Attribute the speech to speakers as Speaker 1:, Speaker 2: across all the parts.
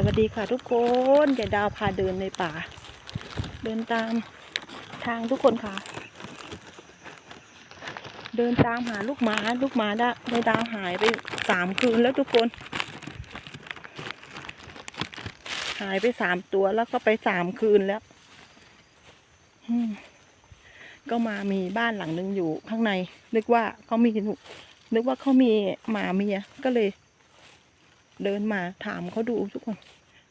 Speaker 1: สวัสดีค่ะทุกคนเดี๋ยวดาวพาเดินในป่า เดินตามทางทุกคนค่ะ เดินตามหาลูกหมาลูกหมาได้ได้ดาวหายไปสามคืนแล้วทุกคน หายไปสามตัวแล้วก็ไปสามคืนแล้วก็มามีบ้านหลังหนึ่งอยู่ข้างใน นึกว่าเขามีนึกว่าเขามีหมาเมียก็เลย เดินมาถามเขาดูทุกคน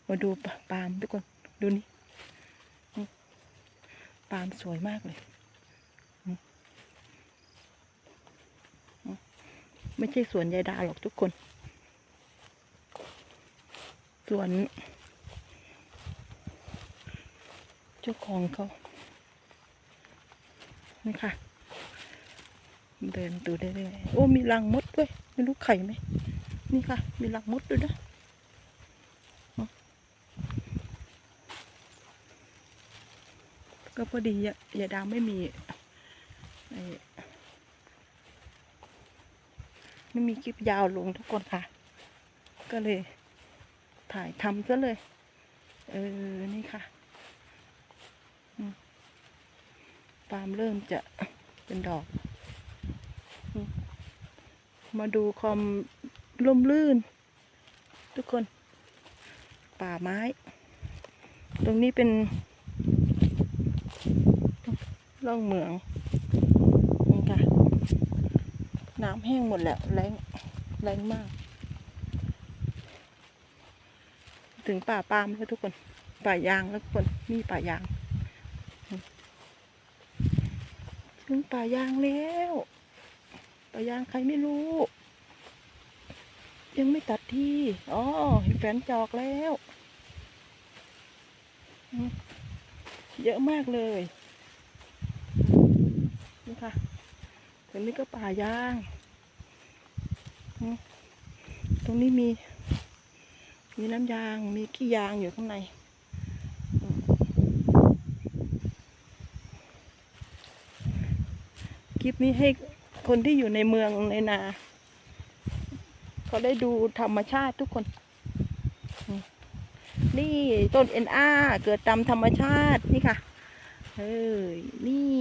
Speaker 1: มาดูปาล์มทุกคน ดูนี่ปาล์มสวยมากเลย ไม่ใช่สวนยายดาหรอกทุกคน สวน เจ้าของเขานี่ค่ะ เดินดูได้เลย โอ้มีรังมดด้วย ไม่รู้ไข่ไหม นี่ค่ะ มีรังมดด้วยนะก็พอดียายาดาวไม่มีไม่มีคลิปยาวลงทุกคนค่ะ ก็เลยถ่ายทำซะเลย เออ นี่ค่ะปาล์มเริ่มจะเป็นดอก มาดูความ ร่มรื่น ทุกคน ป่าไม้ ตรงนี้เป็นล่องเหมืองนี่ค่ะน้ำแห้งหมดแล้วแรงแรงมาก ถึงป่าปาล์มแล้วทุกคน ป่ายางแล้วทุกคนนี่ป่ายาง ถึงป่ายางแล้วป่ายางใครไม่รู้ ยังไม่ตัดที่ อ๋อเห็นแฟนจอกแล้ว เยอะมากเลยนี่ค่ะตรงนี้ก็ป่ายาง ตรงนี้มี มีน้ำยาง มีขี้ยางอยู่ข้างในคลิปนี้ให้คนที่อยู่ในเมืองในนา เขาได้ดูธรรมชาติทุกคน นี่ต้นเอ็นอาเกิดตามธรรมชาตินี่ค่ะ เอ้ยนี่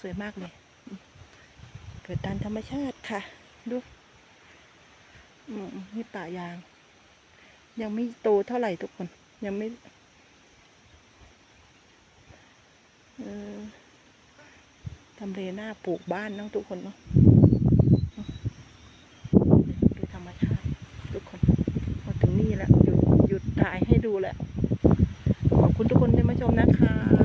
Speaker 1: สวยมากเลย เกิดตามธรรมชาติค่ะ ดูอืมนี่ป่ายาง ยังไม่โตเท่าไหร่ทุกคน ยังไม่ทำเลหน้าปลูกบ้านน้องทุกคนเนาะดูธรรมชาติ ทุกคนมาถึงนี่แล้วหยุดหยุดถ่ายให้ ดูแล้ว ขอบคุณทุกคนที่มาชมนะคะ